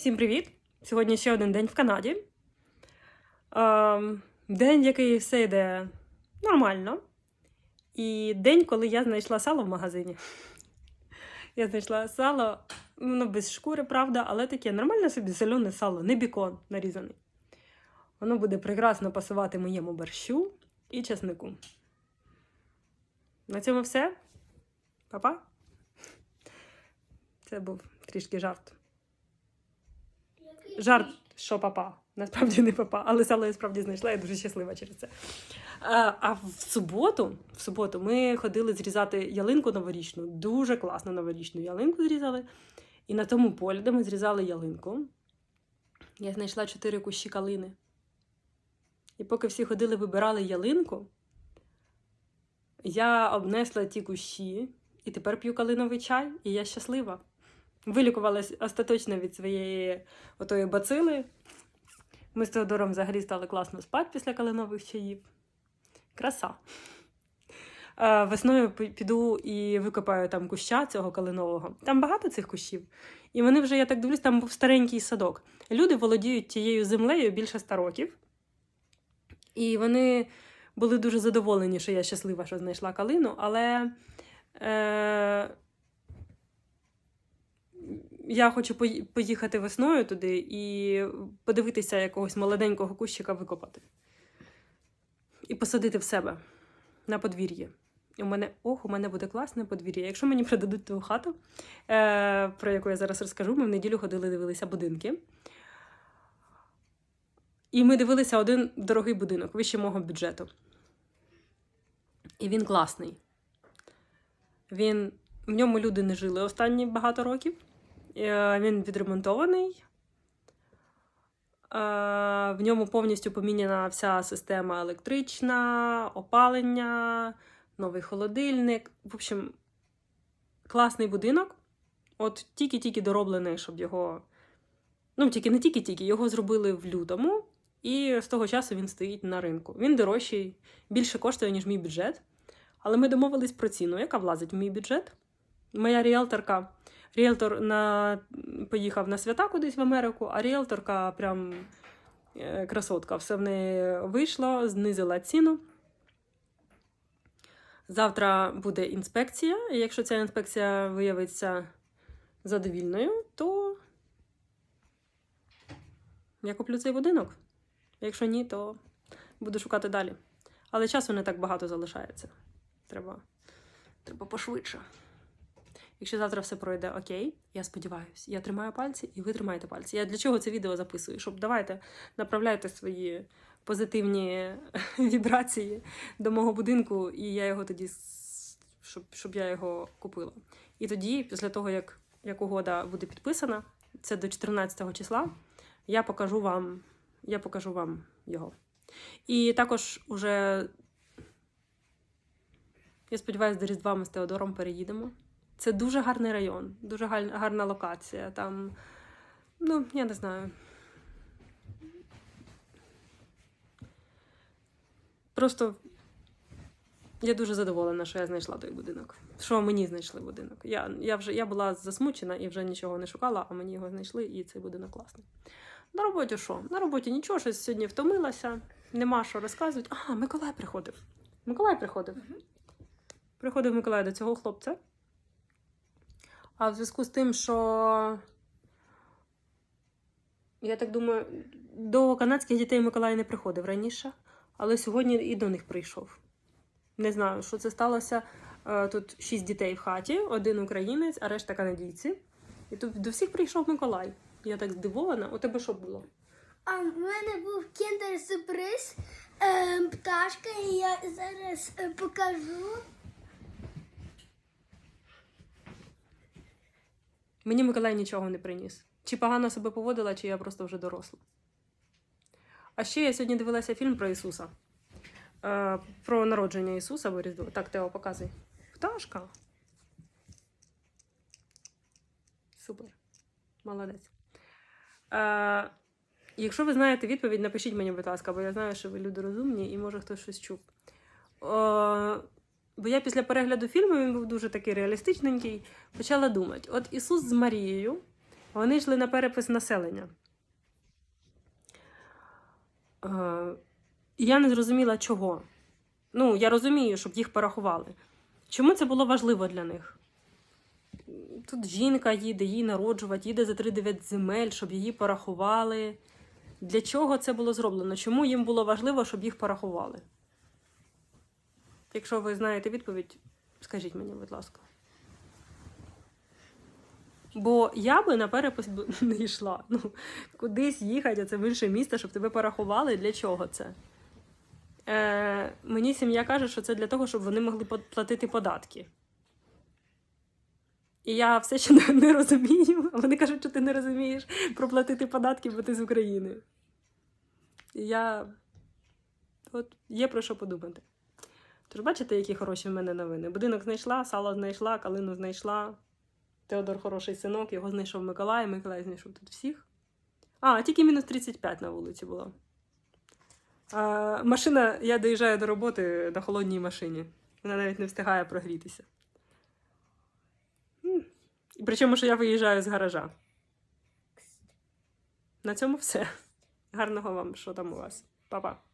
Всім привіт! Сьогодні ще один день в Канаді. Ем, день, який все йде нормально. І день, коли я знайшла сало в магазині. Я знайшла сало, воно без шкури, правда, але таке нормальне собі зелене сало, не бікон нарізаний. Воно буде прекрасно пасувати моєму борщу і чеснику. На цьому все. Па-па. Це був трішки жарт. Жарт, що папа. Насправді не папа, але сало я справді знайшла, я дуже щаслива через це. А, а в суботу, в суботу ми ходили зрізати ялинку новорічну, дуже класну новорічну ялинку зрізали. І на тому полі, де ми зрізали ялинку, я знайшла чотири кущі калини. І поки всі ходили, вибирали ялинку, я обнесла ті кущі, і тепер п'ю калиновий чай, і я щаслива. Вилікувалась остаточно від своєї отої бацили. Ми з Теодором взагалі стали класно спати після калинових чаїв. Краса. Весною піду і викопаю там куща цього калинового. Там багато цих кущів. І вони вже, я так дивлюсь, там був старенький садок. Люди володіють тією землею більше ста років. І вони були дуже задоволені, що я щаслива, що знайшла калину, але. Е- я хочу поїхати весною туди і подивитися якогось молоденького кущика викопати. І посадити в себе на подвір'ї. І У мене, ох, у мене буде класне подвір'я. Якщо мені придадуть ту хату, е, про яку я зараз розкажу, ми в неділю ходили, дивилися будинки. І ми дивилися один дорогий будинок, вище мого бюджету. І він класний. Він, в ньому люди не жили останні багато років. Е, Він відремонтований. Е, В ньому повністю поміняна вся система електрична, опалення, новий холодильник. В общем, класний будинок. От тільки-тільки дороблений, щоб його. Ну, тільки не тільки-тільки, його зробили в лютому, і з того часу він стоїть на ринку. Він дорожчий, більше коштує, ніж мій бюджет. Але ми домовились про ціну, яка влазить в мій бюджет. Моя ріелторка Ріелтор на... поїхав на свята кудись в Америку, а ріелторка прям е, красотка. Все в неї вийшло, знизила ціну. Завтра буде інспекція, і якщо ця інспекція виявиться задовільною, то я куплю цей будинок. Якщо ні, то буду шукати далі. Але часу не так багато залишається. Треба, треба пошвидше. Якщо завтра все пройде окей, я сподіваюся, я тримаю пальці і ви тримаєте пальці. Я для чого це відео записую? Щоб давайте направляйте свої позитивні вібрації до мого будинку, і я його тоді щоб, щоб я його купила. І тоді, після того, як, як угода буде підписана, це до 14 числа, я покажу вам, я покажу вам його. І також уже, я сподіваюся, до Різдва ми з Теодором переїдемо. Це дуже гарний район, дуже гарна локація. Там, ну, я не знаю. Просто я дуже задоволена, що я знайшла той будинок. Що мені знайшли будинок. Я, я, вже, я була засмучена і вже нічого не шукала, а мені його знайшли, і цей будинок класний. На роботі що? На роботі нічого, щось сьогодні втомилася, нема що розказувати. А, Миколай приходив. Миколай приходив. Приходив Миколай до цього хлопця. А в зв'язку з тим, що я так думаю, до канадських дітей Миколай не приходив раніше, але сьогодні і до них прийшов. Не знаю, що це сталося. Е, Тут шість дітей в хаті, один українець, а решта канадійці. І тут до всіх прийшов Миколай. Я так здивована. У тебе що було? А в мене був кіндер-сюрприз, е, пташка, і я зараз е, покажу. Мені Миколай нічого не приніс. Чи погано себе поводила, чи я просто вже доросла. А ще я сьогодні дивилася фільм про Ісуса. Е, про народження Ісуса в Різдво. Так, Тео, показуй. Пташка. Супер. Молодець. Е, якщо ви знаєте відповідь, напишіть мені, будь ласка, бо я знаю, що ви люди розумні і може хтось щось чув. Е, Бо я після перегляду фільму він був дуже такий реалістичненький, почала думати: от Ісус з Марією Вони йшли на перепис населення. Е, і я не зрозуміла, чого. Ну, я розумію, щоб їх порахували. Чому це було важливо для них? Тут жінка їде, їй народжувати, їде за 3-9 земель, щоб її порахували. Для чого це було зроблено? Чому їм було важливо, щоб їх порахували? Якщо ви знаєте відповідь, скажіть мені, будь ласка. Бо я би на перепис не йшла. Ну, кудись їхати, а це в інше місто, щоб тебе порахували. Для чого це? Е, мені сім'я каже, що це для того, щоб вони могли платити податки. І я все ще не, не розумію. Вони кажуть, що ти не розумієш проплатити податки, бо ти з України. І я. От є про що подумати. Тож бачите, які хороші в мене новини. Будинок знайшла, сало знайшла, калину знайшла. Теодор хороший синок, його знайшов Миколай, Миколай знайшов тут всіх. А, тільки мінус 35 на вулиці було. А, машина, я доїжджаю до роботи на холодній машині. Вона навіть не встигає прогрітися. І Причому, що я виїжджаю з гаража. На цьому все. Гарного вам, що там у вас. Па-па.